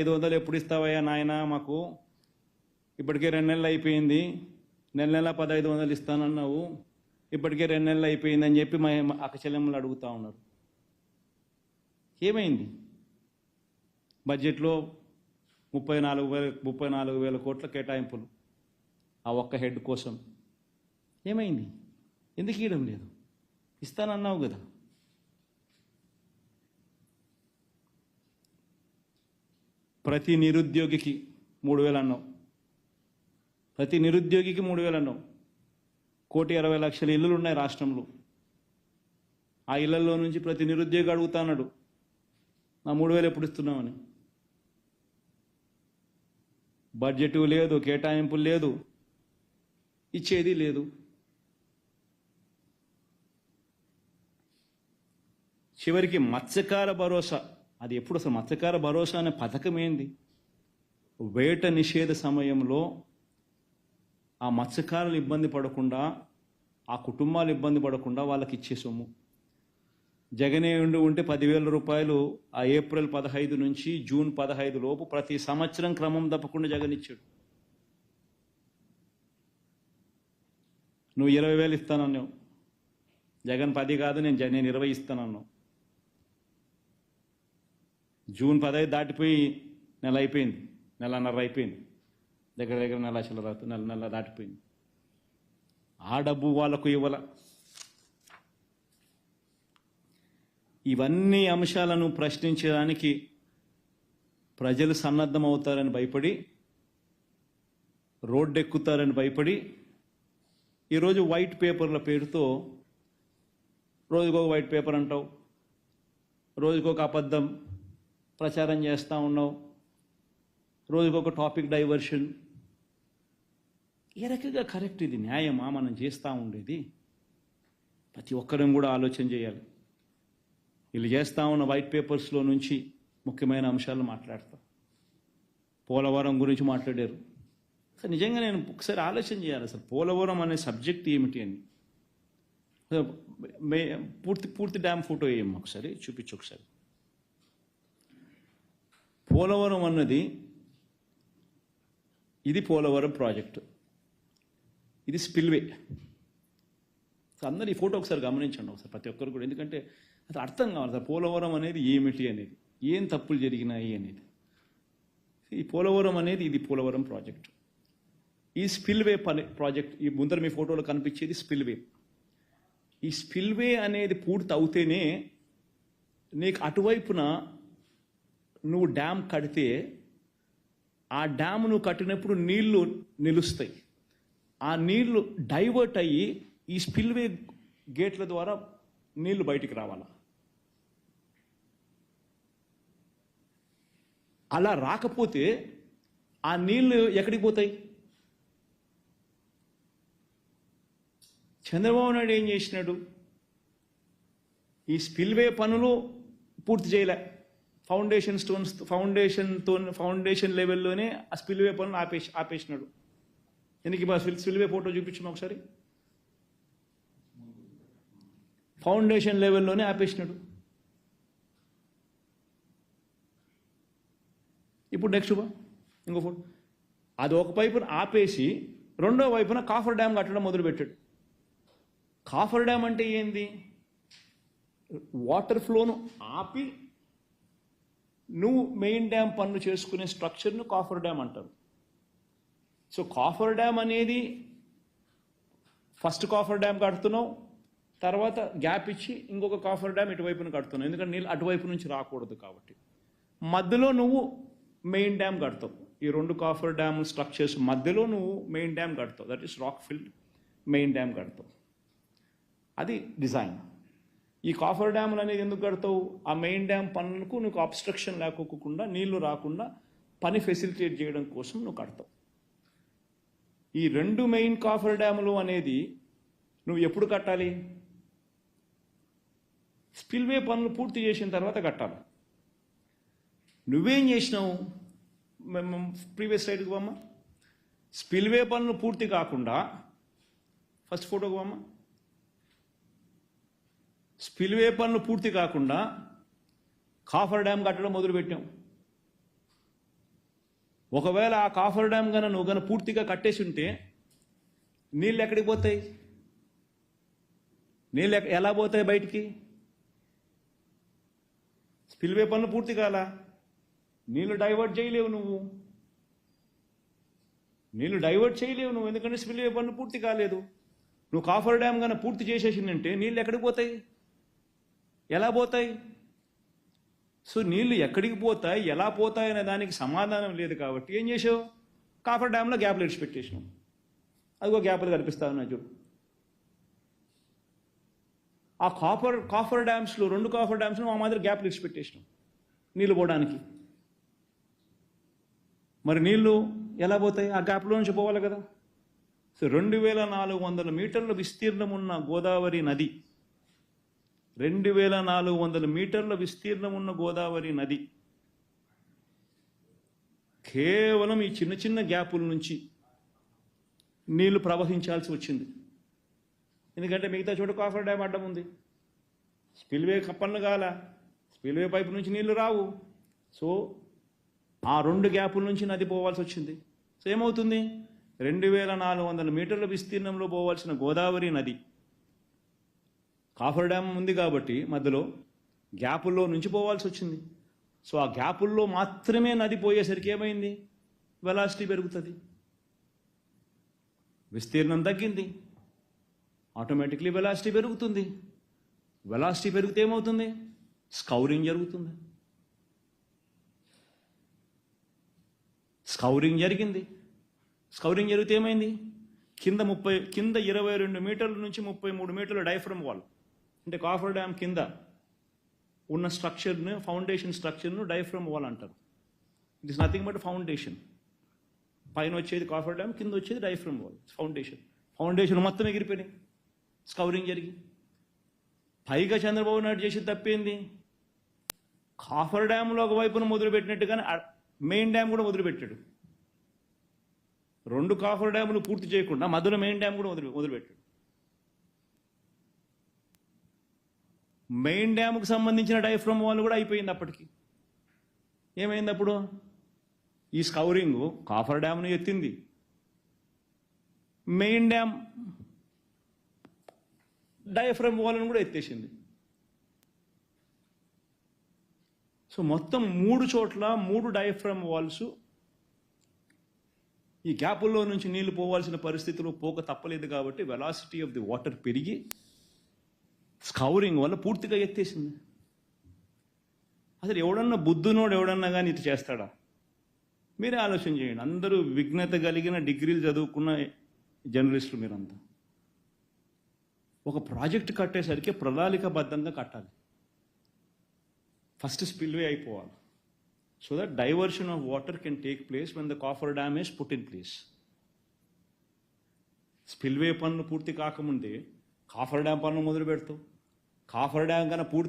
ఐదు వందలు ఎప్పుడు ఇస్తావయ్యా నాయన? మాకు ఇప్పటికే రెండు నెలలు అయిపోయింది. నెల నెల పదహైదు వందలు ఇస్తానన్నావు. ఇప్పటికే రెండు నెలలు అయిపోయింది అని చెప్పి మా అక్కచెల్లెమ్మలు అడుగుతా అడుగుతూ ఉన్నారు. ఏమైంది? బడ్జెట్లో ముప్పై నాలుగు వేల ముప్పై నాలుగు వేల కోట్ల కేటాయింపులు ఆ ఒక్క హెడ్ కోసం. ఏమైంది? ఎందుకు ఇవ్వడం లేదు? ఇస్తానన్నావు కదా. ప్రతి నిరుద్యోగికి మూడు వేలు అన్నావు. ప్రతి నిరుద్యోగికి మూడు వేలు అన్నావు. కోటి అరవై లక్షల ఇల్లులు ఉన్నాయి రాష్ట్రంలో. ఆ ఇళ్ళలో నుంచి ప్రతి నిరుద్యోగి అడుగుతాన్నాడు నా మూడు వేలు ఎప్పుడు ఇస్తున్నామని బడ్జెట్ లేదు కేటాయింపులు లేదు ఇచ్చేది లేదు. చివరికి మత్స్యకార భరోసా. అది ఎప్పుడు అసలు మత్స్యకార భరోసా అనే పథకం ఏంది? వేట నిషేధ సమయంలో ఆ మత్స్యకారులు ఇబ్బంది పడకుండా ఆ కుటుంబాలు ఇబ్బంది పడకుండా వాళ్ళకి ఇచ్చే సొమ్ము. జగనే ఉండి ఉంటే పదివేల రూపాయలు ఆ ఏప్రిల్ పదహైదు నుంచి జూన్ పదహైదు లోపు ప్రతి సంవత్సరం క్రమం తప్పకుండా జగన్ ఇచ్చాడు. నువ్వు ఇరవై వేలు ఇస్తానన్నావు. జగన్ పది కాదు నేను నేను ఇరవై ఇస్తానన్నావు. జూన్ పదహైదు దాటిపోయి నెల అయిపోయింది. నెలన్నర అయిపోయింది. దగ్గర దగ్గర నెల చిల్లర నెల నెల దాటిపోయింది. ఆ డబ్బు వాళ్ళకు ఇవ్వాల. ఇవన్నీ అంశాలను ప్రశ్నించడానికి ప్రజలు సన్నద్ధమవుతారని భయపడి రోడ్డెక్కుతారని భయపడి ఈరోజు వైట్ పేపర్ల పేరుతో రోజుకొక వైట్ పేపర్ అంటావు. రోజుకొక అబద్ధం. ప్రచారం చేస్తూ ఉన్నావు. రోజుకొక టాపిక్ డైవర్షన్ ఏ రకంగా కరెక్ట్ ఇది న్యాయమా? మనం చేస్తూ ఉండేది. ప్రతి ఒక్కరం కూడా ఆలోచన చేయాలి. వీళ్ళు చేస్తూ ఉన్న వైట్ పేపర్స్లో నుంచి ముఖ్యమైన అంశాలు మాట్లాడతాం. పోలవరం గురించి మాట్లాడారు. అసలు నిజంగా నేను ఒకసారి ఆలోచన చేయాలి అసలు పోలవరం అనే సబ్జెక్ట్ ఏమిటి అని. మే పూర్తి పూర్తి డ్యామ్ ఫోటో వేయమ్మ ఒకసారి చూపించు ఒకసారి. పోలవరం అన్నది ఇది పోలవరం ప్రాజెక్టు. ఇది స్పిల్వే. అందరు ఈ ఫోటో ఒకసారి గమనించండి ఒకసారి ప్రతి ఒక్కరు కూడా. ఎందుకంటే అది అర్థం కావాలి సార్ పోలవరం అనేది ఏమిటి అనేది ఏం తప్పులు జరిగినాయి అనేది. ఈ పోలవరం అనేది ఇది పోలవరం ప్రాజెక్ట్. ఈ స్పిల్వే పని ప్రాజెక్ట్ ఈ ముందర మీ ఫోటోలో కనిపించేది స్పిల్వే. ఈ స్పిల్వే అనేది పూర్తి అవుతేనే నీకు అటువైపున నువ్వు డ్యామ్ కడితే ఆ డ్యామ్ నువ్వు కట్టినప్పుడు నీళ్ళు నిలుస్తాయి. ఆ నీళ్ళు డైవర్ట్ అయ్యి ఈ స్పిల్వే గేట్ల ద్వారా నీళ్ళు బయటికి రావాలా? అలా రాకపోతే ఆ నీళ్ళు ఎక్కడికి పోతాయి? చంద్రబాబు నాయుడు ఏం చేసినాడు? ఈ స్పిల్వే పనులు పూర్తి చేయలే. ఫౌండేషన్ స్టోన్స్ ఫౌండేషన్తో ఫౌండేషన్ లెవెల్లోనే ఆ స్పిల్వే పనులు ఆపేసి ఆపేసినాడు. ఎందుకు మా స్పిల్వే ఫోటో చూపించమా ఒకసారి? ఫౌండేషన్ లెవెల్లోనే ఆపేసినాడు. ఇప్పుడు నెక్స్ట్ బా ఇంకో ఫోటో. అది ఒక వైపున ఆపేసి రెండో వైపున కాఫర్ డ్యామ్ కట్టడం మొదలుపెట్టాడు. కాఫర్ డ్యామ్ అంటే ఏంది? వాటర్ ఫ్లోను ఆపి నువ్వు మెయిన్ డ్యామ్ పనులు చేసుకునే స్ట్రక్చర్ను కాఫర్ డ్యామ్ అంటారు. సో కాఫర్ డ్యామ్ అనేది ఫస్ట్ కాఫర్ డ్యామ్ కడుతున్నావు తర్వాత గ్యాప్ ఇచ్చి ఇంకొక కాఫర్ డ్యామ్ ఇటువైపున కడుతున్నావు. ఎందుకంటే నీళ్ళు అటువైపు నుంచి రాకూడదు కాబట్టి. మధ్యలో నువ్వు మెయిన్ డ్యామ్ కడతావు. ఈ రెండు కాఫర్ డ్యామ్ స్ట్రక్చర్స్ మధ్యలో నువ్వు main dam కడతావు. That is rock filled main dam కడతావు. అది డిజైన్. ఈ కాఫర్ డ్యాములు అనేది ఎందుకు కడతావు? ఆ మెయిన్ డ్యామ్ పనులకు నువ్వు అబ్స్ట్రక్షన్ లేకోకుండా నీళ్ళు రాకుండా పని ఫెసిలిటేట్ చేయడం కోసం నువ్వు కడతావు. ఈ రెండు మెయిన్ కాఫర్ డ్యాములు అనేది నువ్వు ఎప్పుడు కట్టాలి? స్పిల్వే పనులు పూర్తి చేసిన తర్వాత కట్టాలి. నువ్వేం చేసినావు? ప్రీవియస్ సైడ్కి పోమ్మా. స్పిల్వే పనులు పూర్తి కాకుండా ఫస్ట్ ఫోటోకి పోమ్మా. స్పిల్వే పనులు పూర్తి కాకుండా కాఫర్ డ్యామ్ కట్టడం మొదలుపెట్టాం. ఒకవేళ ఆ కాఫర్ డ్యామ్ కనుక నువ్వు కనుక పూర్తిగా కట్టేసి ఉంటే నీళ్ళు ఎక్కడికి పోతాయి? నీళ్ళు ఎక్క- ఎలా పోతాయి బయటికి? స్పిల్వే పనులు పూర్తి కాలా. నీళ్ళు డైవర్ట్ చేయలేవు నువ్వు. నీళ్ళు డైవర్ట్ చేయలేవు నువ్వు. ఎందుకంటే స్పిల్వే పనులు పూర్తి కాలేదు. నువ్వు కాఫర్ డ్యామ్ కనుక పూర్తి చేసేసిందంటే నీళ్ళు ఎక్కడికి పోతాయి? ఎలా పోతాయి? సో నీళ్ళు ఎక్కడికి పోతాయి? ఎలా పోతాయి అనే దానికి సమాధానం లేదు కాబట్టి ఏం చేసావు? కాఫర్ డ్యామ్లో గ్యాప్లు ఇడిచి అదిగో గ్యాప్లు కనిపిస్తా ఉన్నాయి చూడు. ఆ కాఫర్ కాఫర్ డ్యామ్స్లో రెండు కాఫర్ డ్యామ్స్లో మా మాదిరి గ్యాప్లు ఇడిచి పెట్టేసినాం నీళ్ళు పోవడానికి. మరి నీళ్ళు ఎలా పోతాయి? ఆ గ్యాప్లో నుంచి పోవాలి కదా. సో రెండు వేల నాలుగు వందల మీటర్ల విస్తీర్ణం ఉన్న గోదావరి నది రెండు వేల నాలుగు వందల మీటర్ల విస్తీర్ణం ఉన్న గోదావరి నది. కేవలం ఈ చిన్న చిన్న గ్యాపుల నుంచి నీళ్ళు ప్రవహించాల్సి వచ్చింది. ఎందుకంటే మిగతా చోట కాఫర్ డ్యామ్ అడ్డం ఉంది. స్పిల్వే కప్పన్ను కాల స్పిల్వే పైపు నుంచి నీళ్ళు రావు. సో ఆ రెండు గ్యాపుల నుంచి నది పోవాల్సి వచ్చింది. సో ఏమవుతుంది? రెండు వేల నాలుగు వందల మీటర్ల విస్తీర్ణంలో పోవాల్సిన గోదావరి నది కాఫర్ డ్యామ్ ఉంది కాబట్టి మధ్యలో గ్యాపుల్లో నుంచి పోవాల్సి వచ్చింది. సో ఆ గ్యాపుల్లో మాత్రమే నది పోయేసరికి ఏమైంది? వెలాసిటీ పెరుగుతుంది. విస్తీర్ణం తగ్గింది. ఆటోమేటిక్లీ వెలాసిటీ పెరుగుతుంది. వెలాసిటీ పెరిగితే ఏమవుతుంది? స్కౌరింగ్ జరుగుతుంది. స్కౌరింగ్ జరిగింది. స్కౌరింగ్ జరిగితే ఏమైంది? కింద ముప్పై కింద ఇరవై రెండు మీటర్ల నుంచి ముప్పై మూడు మీటర్ల డైఫ్రమ్ వాల్. అంటే కాఫర్ డ్యామ్ కింద ఉన్న స్ట్రక్చర్ను ఫౌండేషన్ స్ట్రక్చర్ను డైఫ్రమ్ వాల్ అంటారు. It is nothing but foundation పైన వచ్చేది కాఫర్ డ్యామ్ కింద వచ్చేది డైఫ్రమ్ వాల్ ఫౌండేషన్ ఫౌండేషన్ మొత్తం ఎగిరిపోయినాయి. స్కౌరింగ్ జరిగి పైగా చంద్రబాబు నాయుడు చేసి తప్పేంది? కాఫర్ డ్యామ్లో ఒక వైపున మొదలుపెట్టినట్టుగానే మెయిన్ డ్యామ్ కూడా మొదలుపెట్టాడు. రెండు కాఫర్ డ్యాములు పూర్తి చేయకుండా మధ్యలో మెయిన్ డ్యామ్ కూడా మొదలు మొదలుపెట్టాడు. మెయిన్ డ్యామ్కు సంబంధించిన డైఫ్రమ్ వాల్ కూడా అయిపోయింది అప్పటికి. ఏమైంది అప్పుడు ఈ స్కౌరింగ్ కాఫర్ డ్యామ్ను ఎత్తింది. మెయిన్ డ్యామ్ డైఫ్రమ్ వాల్ను కూడా ఎత్తేసింది. సో మొత్తం మూడు చోట్ల మూడు డయాఫ్రమ్ వాల్స్ ఈ గ్యాపుల్లో నుంచి నీళ్ళు పోవాల్సిన పరిస్థితిలో పోక తప్పలేదు కాబట్టి వెలాసిటీ ఆఫ్ ది వాటర్ పెరిగి స్కౌరింగ్ వల్ల పూర్తిగా ఎత్తేసింది. అసలు ఎవడన్నా బుద్ధునోడు ఎవడన్నా కానీ ఇది చేస్తాడా? మీరే ఆలోచన చేయండి. అందరూ విఘ్నత కలిగిన డిగ్రీలు చదువుకున్న జర్నలిస్టులు మీరంతా. ఒక ప్రాజెక్ట్ కట్టేసరికి ప్రణాళికబద్ధంగా కట్టాలి. ఫస్ట్ స్పిల్వే అయిపోవాలి. So that diversion of water can take place when the coffer dam is put in place. Spillway పనులు పూర్తి కాకముందే కాఫర్ డ్యాం పనులు మొదలు పెడతాం కాఫర్ డ్యాం కన్నా పూర్తి